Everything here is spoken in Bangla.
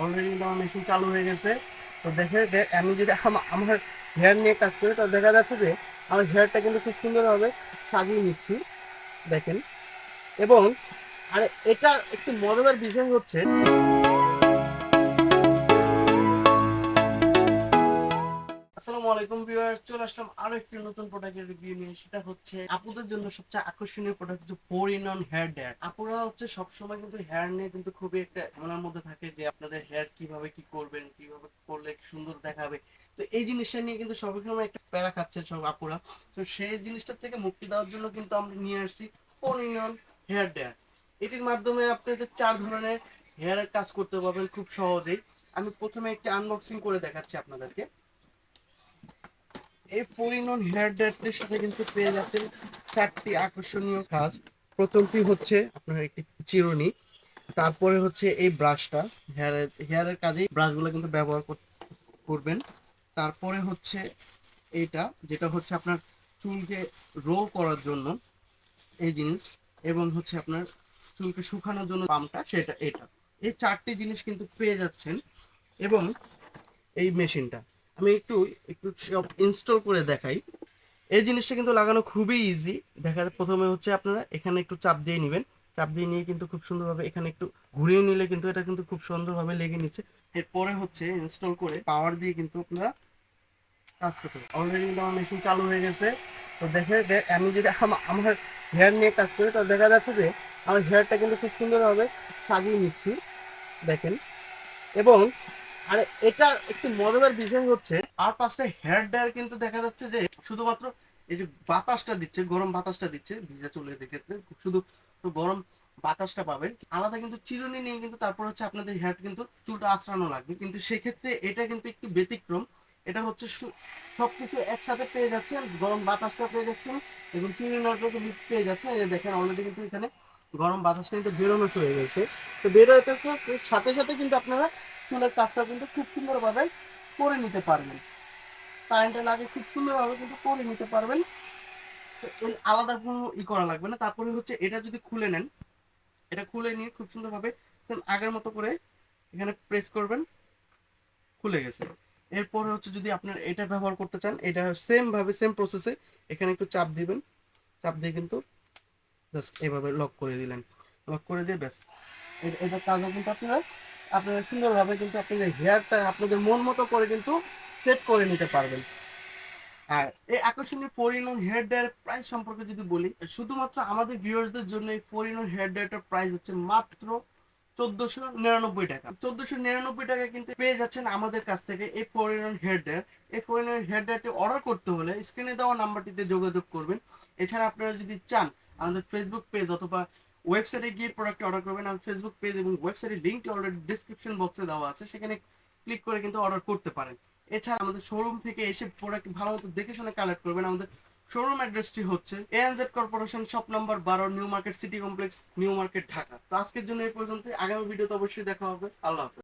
অলরেডি কিন্তু আমার মেশিন চালু হয়ে গেছে। তো দেখে আমি যদি আমার হেয়ার নিয়ে কাজ করি, তো দেখা যাচ্ছে যে আমার হেয়ারটা কিন্তু খুব সুন্দরভাবে সাজিয়ে নিচ্ছি। দেখেন। এবং আর, এটা একটু মজাদার বিষয় হচ্ছে আসসালামু আলাইকুম ভিউয়ার চলে আসলাম আরও একটি নতুন প্রোডাক্টের রিভিউ নিয়ে। সেটা হচ্ছে আপুদের জন্য সবচেয়ে আকর্ষণীয় প্রোডাক্ট হচ্ছে four in one hair dryer আপুরা হচ্ছে সবসময় কিন্তু হেয়ার নিয়ে কিন্তু খুবই একটা মনের মধ্যে থাকে যে আপনাদের হেয়ার কীভাবে কি করবেন, কীভাবে করলে সুন্দর দেখাবে। তো এই জিনিসটা নিয়ে কিন্তু সবসময় একটা প্যারা খাচ্ছে সব আপুরা। তো সেই জিনিসটা থেকে মুক্তি দেওয়ার জন্য কিন্তু আমরা নিয়ে আসছি four in one hair dryer এটির মাধ্যমে আপনাদের চার ধরনের হেয়ারের কাজ করতে পারবেন খুব সহজেই। আমি প্রথমে একটি আনবক্সিং করে দেখাচ্ছি আপনাদেরকে। এই ফোর হেয়ার সাথে কিন্তু পেয়ে যাচ্ছেন চারটি আকর্ষণীয় কাজ। প্রথমটি হচ্ছে আপনার একটি চিরুনি, তারপরে হচ্ছে এই ব্রাশটা। হেয়ারের হেয়ারের কাজেই ব্রাশগুলো কিন্তু ব্যবহার কর- করবেন। তারপরে হচ্ছে এইটা, যেটা হচ্ছে আপনার চুলকে রো করার জন্য এই জিনিস, এবং হচ্ছে আপনার চুলকে শুকানোর জন্য পাম্পটা সেটা এটা। এই চারটি জিনিস কিন্তু পেয়ে যাচ্ছেন, এবং এই মেশিনটা। আমি একটু একটু সব ইনস্টল করে দেখাই। এই জিনিসটা কিন্তু লাগানো খুবই ইজি দেখা যায় প্রথমে হচ্ছে আপনারা এখানে একটু চাপ দিয়ে নেবেন। চাপ দিয়ে নিয়ে কিন্তু খুব সুন্দরভাবে এখানে একটু ঘুরিয়ে নিলে কিন্তু এটা কিন্তু খুব সুন্দরভাবে লেগে নিচ্ছে। এরপরে হচ্ছে ইনস্টল করে পাওয়ার দিয়ে কিন্তু আপনারা কাজ করতে অলরেডি কিন্তু আমার মেশিন চালু হয়ে গেছে। তো দেখে আমি যদি আমার হেয়ার নিয়ে কাজ করি, তো দেখা যাচ্ছে যে আমার হেয়ারটা কিন্তু খুব সুন্দরভাবে সাজিয়ে নিচ্ছি। দেখেন। এবং আর, এটা একটু বিষয় হচ্ছে। আর পাঁচটা হেয়ার ড্রায়ার কিন্তু দেখা যাচ্ছে যে শুধুমাত্র এই যে বাতাসটা দিচ্ছে, গরম বাতাসটা দিচ্ছে, ভিজা ক্ষেত্রে। শুধু গরম বাতাসটা পাবেন। আলাদা কিন্তু চিরুনি নিয়ে কিন্তু তারপর হচ্ছে আপনাদের হেয়ার কিন্তু চুলটা আঁচড়ানো লাগবে। কিন্তু সেক্ষেত্রে এটা কিন্তু একটু ব্যতিক্রম। এটা হচ্ছে সবকিছু একসাথে পেয়ে যাচ্ছেন, গরম বাতাসটা পেয়ে যাচ্ছেন এবং চিরুনিটা কিন্তু পেয়ে যাচ্ছেন। এই দেখেন অলরেডি কিন্তু এখানে গরম বাতাসটা কিন্তু বেরোনো হয়ে গেছে। তো বেরোতে সাথে সাথে কিন্তু আপনারা চুলের কাজটা কিন্তু খুব সুন্দরভাবে করে নিতে পারবেন। কারেন্টের লাগে খুব সুন্দরভাবে কিন্তু করে নিতে পারবেন। আলাদা কোনো ই করা লাগবে না। তারপরে হচ্ছে এটা যদি খুলে নেন, এটা খুলে নিয়ে খুব সুন্দরভাবে সেম আগের মতো করে এখানে প্রেস করবেন, খুলে গেছে। এরপরে হচ্ছে যদি আপনার এটা ব্যবহার করতে চান, এটা সেম ভাবে সেম প্রসেসে এখানে একটু চাপ দিবেন। চাপ দিয়ে কিন্তু জাস্ট এভাবে লক করে দিলেন। লক করে দিয়ে ব্যাস। এটা কাজও কিন্তু আপনারা আপনারা সুন্দরভাবে কিন্তু আপনাদের হেয়ারটা আপনাদের মন মতো করে কিন্তু সেট করে নিতে পারবেন। আর এই আকর্ষণীয় four in one hair dryer price সম্পর্কে যদি বলি, শুধুমাত্র আমাদের ভিউয়ার্সদের জন্য এই ফোর ইন ওয়ান হেয়ার ড্রায়ারটার প্রাইস হচ্ছে মাত্র চোদ্দশো নিরানব্বই টাকা। চোদ্দশো নিরানব্বই টাকা কিন্তু পেয়ে যাচ্ছেন আমাদের কাছ থেকে এই four in one hair dryer এই ফোর ইন ওয়ান হেয়ার ড্রায়ারটি অর্ডার করতে হলে স্ক্রিনে দেওয়া নাম্বারটিতে যোগাযোগ করবেন। এছাড়া আপনারা যদি চান আমাদের ফেসবুক পেজ অথবা ওয়েবসাইটে গিয়ে প্রোডাক্ট অর্ডার করবেন আর ফেসবুক পেজ এবং ওয়েবসাইটের লিঙ্কটি অলরেডি ডিসক্রিপশন বক্সে দেওয়া আছে, সেখানে ক্লিক করে কিন্তু অর্ডার করতে পারেন। এছাড়া আমাদের শোরুম থেকে এসে প্রোডাক্ট ভালো মতো দেখে শুনে কালেক্ট করবেন। আমাদের শোরুম অ্যাড্রেসটি হচ্ছে এএনজেড কর্পোরেশন শপ নাম্বার বারো New Market city complex New Market Dhaka তো আজকের জন্য এই পর্যন্ত আগামী ভিডিওতে অবশ্যই দেখা হবে। আল্লাহ হাফেজ।